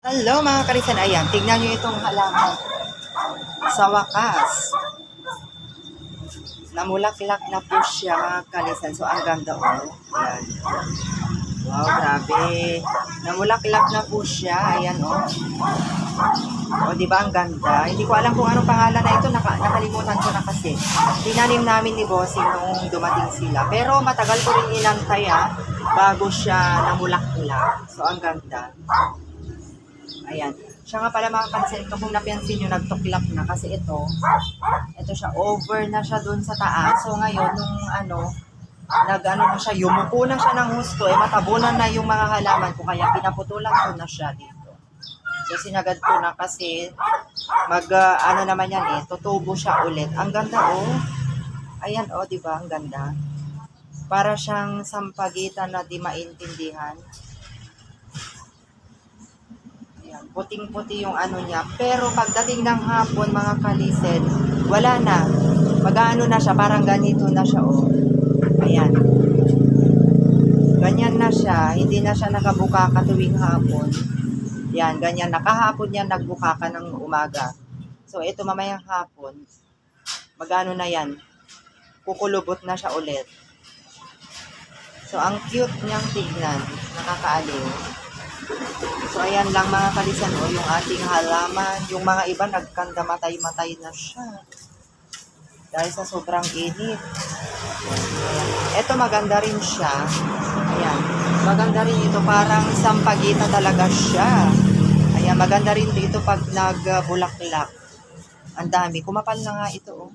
Hello mga karisan, ayan, tignan nyo itong halaman. Sa wakas, namulaklak na po siya mga karisan. So, ang ganda oh. Ayan. Wow, grabe. Namulaklak na po siya. Ayan oh. O, di ba ang ganda? Hindi ko alam kung anong pangalan na ito. Naka, nakalimutan ko na kasi. Tinanim namin ni Bossing nung dumating sila. Pero matagal ko rin inantay ah, bago siya namulaklak. So, ang ganda. Ayan. Siya nga pala mga kansen ko, kung napansin nyo, nagtuklap na kasi ito, ito siya, over na siya dun sa taas. So ngayon, nung ano, nag ano na siya, yumuko na siya ng husto, eh matabunan na yung mga halaman ko, kaya pinaputulan ko na siya dito. So sinagad ko na kasi, mag, ah, ano naman yan eh, tutubo siya ulit. Ang ganda oh. Ayan oh, di ba? Ang ganda. Para siyang sampagitan na di maintindihan. Ayan, puting-puti yung ano niya. Pero pagdating ng hapon, mga kalisen, wala na. Mag-ano na siya, parang ganito na siya, oh. Ayan. Ganyan na siya, hindi na siya nakabuka ka tuwing hapon. Yan, ganyan. Nakahapon yan, nagbuka ka ng umaga. So, ito mamayang hapon, magano na yan, kukulubot na siya ulit. So, ang cute niyang tignan, nakakaaliw. So, ayan lang mga kalisan, oh, yung ating halaman. Yung mga iba, nagkanda matay-matay na siya. Dahil sa sobrang init. Ito, maganda rin siya. Ayan. Maganda rin ito. Parang sampagita talaga siya. Ayan, maganda rin dito pag nagbulaklak. Ang dami. Kumapal na nga ito, oh.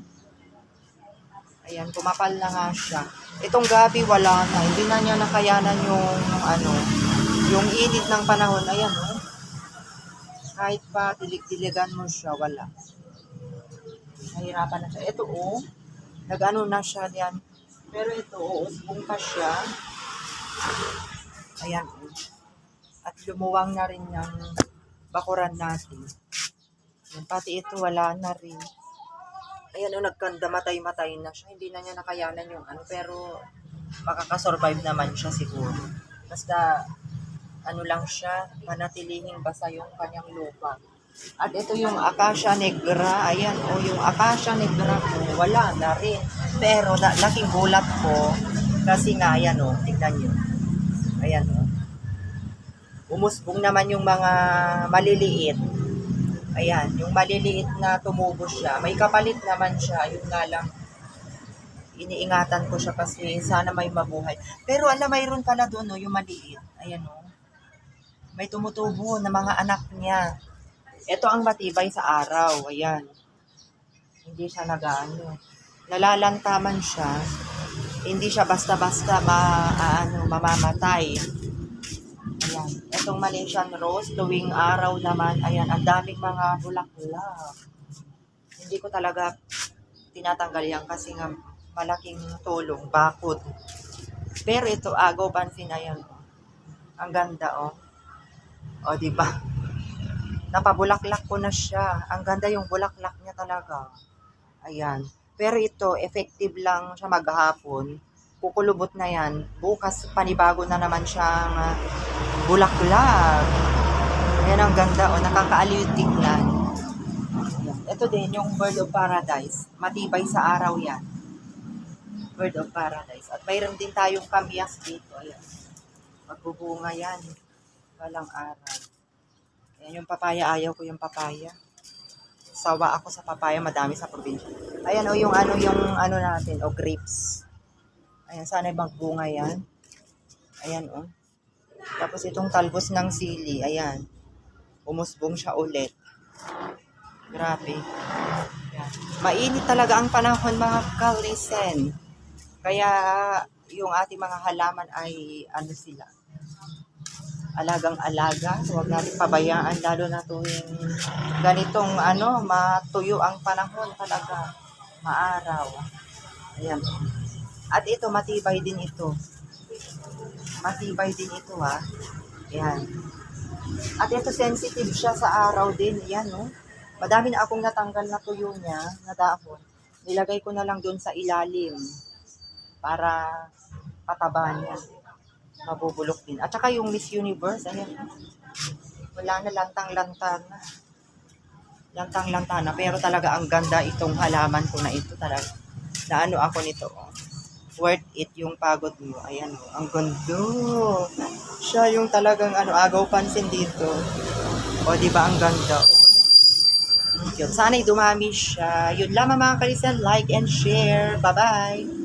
Ayan, kumapal na nga siya. Itong gabi, wala na. Hindi na niya nakayanan yung, ano, yung init ng panahon. Ayan, oh. Kahit pa dilig-diligan mo siya, wala. Nahirapan na siya. Ito, oh. Nag-ano na siya yan. Pero ito, oh, usbong pa siya. Ayan, oh. At lumuwang na rin yung bakuran natin. Yan, pati ito, wala na rin. Ayan, oh, nagkanda matay-matay na siya. Hindi na niya nakayanan yung ano, pero makakasurvive naman siya siguro. Basta, ano lang siya, manatilihing basa yung kanyang lupa. At ito yung Acacia negra. Ayan, o yung Acacia negra ko, wala na rin. Pero na, laking gulat ko, kasi nga, ayan o, tignan nyo. Ayan o. Umusbong naman yung mga maliliit. Ayan, yung maliliit na tumubo siya. May kapalit naman siya, yun nga lang, iniingatan ko siya kasi sana may mabuhay. Pero alam, mayroon pala doon, no, yung maliit. Ayan o. May tumutubo na mga anak niya. Ito ang matibay sa araw. Ayan. Hindi siya nagaano. Nalalantaman siya. Hindi siya basta-basta ma, ano, mamamatay. Ayan. Itong Malaysian rose, tuwing araw naman, ayan, ang daming mga bulaklak. Hindi ko talaga tinatanggal yan kasi nga malaking tulong, bakod. Pero ito, agaw pansin, ayan. Ang ganda, oh. O, di ba? Napabulaklak ko na siya. Ang ganda yung bulaklak niya talaga. Ayan. Pero ito, effective lang siya maghapon. Kukulubot na yan. Bukas, panibago na naman siyang ah, bulaklak. Ayan ang ganda. O, nakakaaliw. Ayan. Ito din, yung bird of paradise. Matibay sa araw yan. Bird of paradise. At mayroon din tayong kamyas dito. Ayan. Magbubunga yan. Walang araw. Ayan yung papaya. Ayaw ko yung papaya. Sawa ako sa papaya. Madami sa probinsya. Ayan o yung ano yung ano natin. O grapes. Ayan. Sana magbunga yan. Ayan o. Tapos itong talbos ng sili. Ayan. Umusbong siya ulit. Grabe. Mainit talaga ang panahon mga kalisen. Kaya yung ating mga halaman ay ano sila alagang alaga. Huwag natin pabayaan lalo na tuwing ganitong ano, matuyo ang panahon talaga. Maaraw. Ayan. At ito, matibay din ito. Matibay din ito ha. Ayan. At ito, sensitive siya sa araw din. Ayan, no? Madami na akong natanggal na tuyo niya, na dahon. Nilagay ko na lang doon sa ilalim para pataba niya mabubulok din. At saka yung Miss Universe, ayan. Wala na lantang-lantana. Lantang-lantana. Pero talaga ang ganda itong halaman ko na ito talaga. Na ano ako nito. oh. Worth it yung pagod mo. Ayan oh, ang ganda. Siya yung talagang ano, agaw pansin dito. O, di ba ang ganda? Oh. Cute. Sana'y dumami siya. Yun lamang mga kalisan. Like and share. Bye-bye.